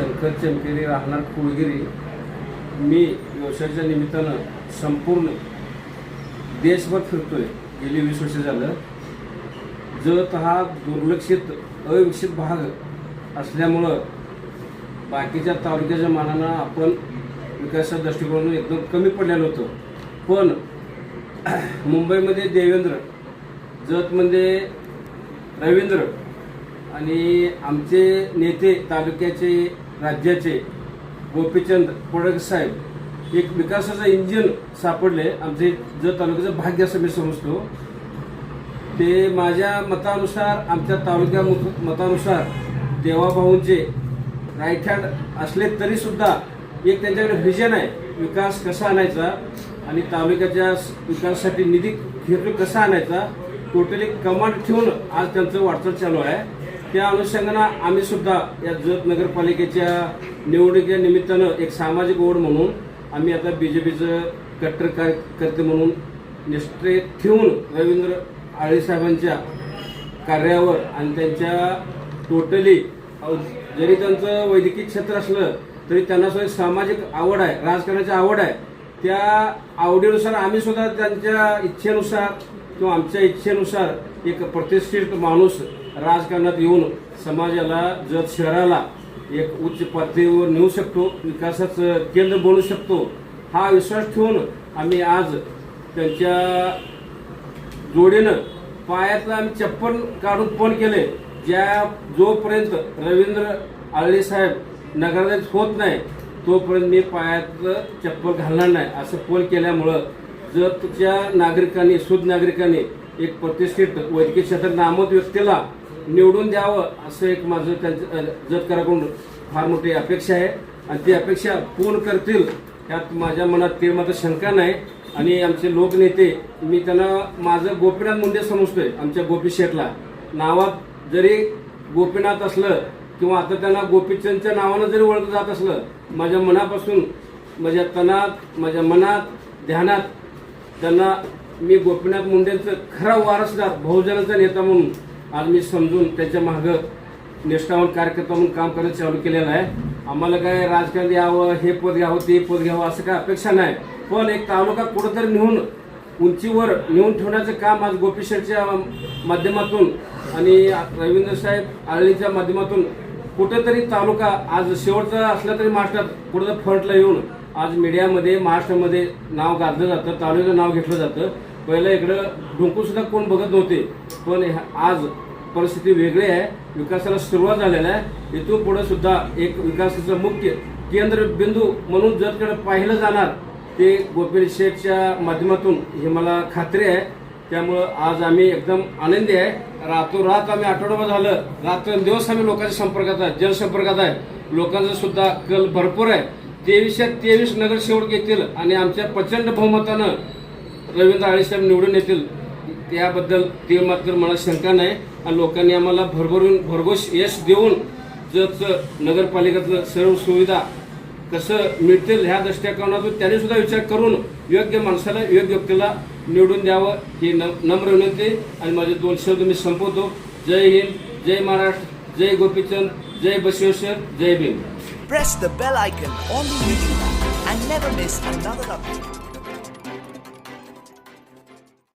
शंकर चमकेरी राहणार कुळगिरी. मी व्यवसायाच्या निमित्तानं संपूर्ण देशभर फिरतोय. गेली वीस वर्ष झालं. जत हा दुर्लक्षित अविकसित भाग असल्यामुळं बाकीच्या तालुक्याच्या मानानं आपण विकासाच्या दृष्टिकोनातून एकदम कमी पडलेलो होतो. पण मुंबईमध्ये देवेंद्र जतमध्ये रवींद्र आणि आमचे नेते तालुक्याचे राज्याचे गोपीचंद पडक साहेब. एक विकासाचं इंजिन सापडले. आमचे जत तालुक्याचं भाग्य असं मी समजतो. ते माझ्या मतानुसार आमच्या तालुक्या मतानुसार देवाभाऊंचे राईट हँड असले तरीसुद्धा एक त्यांच्याकडे व्हिजन आहे. विकास कसा आणायचा आणि तालुक्याच्या विकासासाठी निधी घेतो कसा आणायचा टोटली कमांड ठेवून आज त्यांचं वाटचाल चालू आहे. त्या अनुषंगानं आम्ही सुद्धा या जत नगरपालिकेच्या निवडणुकीच्या निमित्तानं एक सामाजिक ओढ म्हणून आम्ही आता बी जे पीचं कट्टर कार्यकर्ते म्हणून निष्ठे ठेवून रवींद्र आळेसाहेबांच्या कार्यावर आणि त्यांच्या टोटली जरी त्यांचं वैद्यकीय क्षेत्र असलं तरी त्यांना सुद्धा सामाजिक आवड आहे राजकारणाची आवड आहे. त्या आवडीनुसार आम्ही सुद्धा त्यांच्या इच्छेनुसार किंवा आमच्या इच्छेनुसार एक प्रतिष्ठित माणूस राजकारणात येऊन समाजाला जत शहराला एक उच्च पातळीवर नेऊ शकतो विकासाचं केंद्र बनू शकतो हा विश्वास ठेवून आम्ही आज त्यांच्या जोडीनं पायातलं आम्ही चप्पल काढून फोन केले ज्या जोपर्यंत रवींद्र आळले साहेब नगराध्यक्ष होत नाही तोपर्यंत मी पायातलं चप्पल घालणार नाही असं फोन केल्यामुळं जतच्या नागरिकांनी शुद्ध नागरिकांनी एक प्रतिष्ठित वैद्यकीय क्षेत्रात नामत व्यक्तीला निवडून द्यावं असं एक माझं त्यांचं जतकराकडून फार मोठी अपेक्षा आहे. आणि ती अपेक्षा पूर्ण करतील यात माझ्या मनात ते मात्र शंका नाही. आणि आमचे लोकनेते मी त्यांना माझं गोपीनाथ मुंडे समजतोय आमच्या गोपी शेठला. नावात जरी गोपीनाथ असलं किंवा आता त्यांना गोपीचंदच्या नावानं जरी ओळखलं जात असलं माझ्या मनापासून माझ्या तनात माझ्या मनात ध्यानात त्यांना मी गोपीनाथ मुंडेंचं खरा वारसदार बहुजनाचा नेता म्हणून आज मी समजून त्याच्या मागं निष्ठावान कार्यकर्ता म्हणून काम करणं चालू केलेलं आहे. आम्हाला काय राजकारण यावं हे पद घ्यावं ते पद घ्यावं असं काय अपेक्षा नाही. पण एक तालुका कुठंतरी नेऊन उंचीवर नेऊन ठेवण्याचं काम आज गोपीशेठच्या माध्यमातून आणि रवींद्र साहेब आळीच्या माध्यमातून कुठेतरी तालुका आज शेवटचा असला तरी महाराष्ट्रात कुठं फ्रंटला येऊन आज मीडियामध्ये महाराष्ट्रामध्ये नाव गाजलं जातं तालुक्याचं नाव घेतलं जातं. पहिलं इकडं ढुंकूनसुद्धा कोण बघत नव्हते. पण ह्या- आज परिस्थिती वेगळी आहे. विकासाला सुरुवात झालेला आहे. इथून पुढे सुद्धा एक विकासाचं मुख्य केंद्रबिंदू म्हणून जतकडे पाहिलं जाणार ते गोपी शेठच्या माध्यमातून हे मला खात्री आहे. त्यामुळं आज आम्ही एकदम आनंदी आहे. रातोरात आम्ही आठवडाभर झालं. रात्रंदिवस आम्ही लोकांच्या संपर्कात आहे जनसंपर्कात आहे. लोकांचा सुद्धा कल भरपूर आहे. तेवीसच्या तेवीस नगरसेवक येतील आणि आमच्या प्रचंड बहुमतानं रवींद्र आळेसाहेब निवडून येतील. त्याबद्दल ते मात्र मला शंका नाही. आणि लोकांनी आम्हाला भरभरून भरघोस यश देऊन जर नगरपालिकेतलं सर्व सुविधा कसं मिळतील ह्या दृष्टिकोनातून त्यांनी सुद्धा विचार करून योग्य माणसाला योग्य व्यक्तीला निवडून द्यावं ही न नम्र विनंती आणि माझे दोन शब्द मी संपवतो. जय हिंद जय महाराष्ट्र जय गोपीचंद जय बसवेश्वर जय Bhim. Press the bell icon on the YouTube and never miss another update.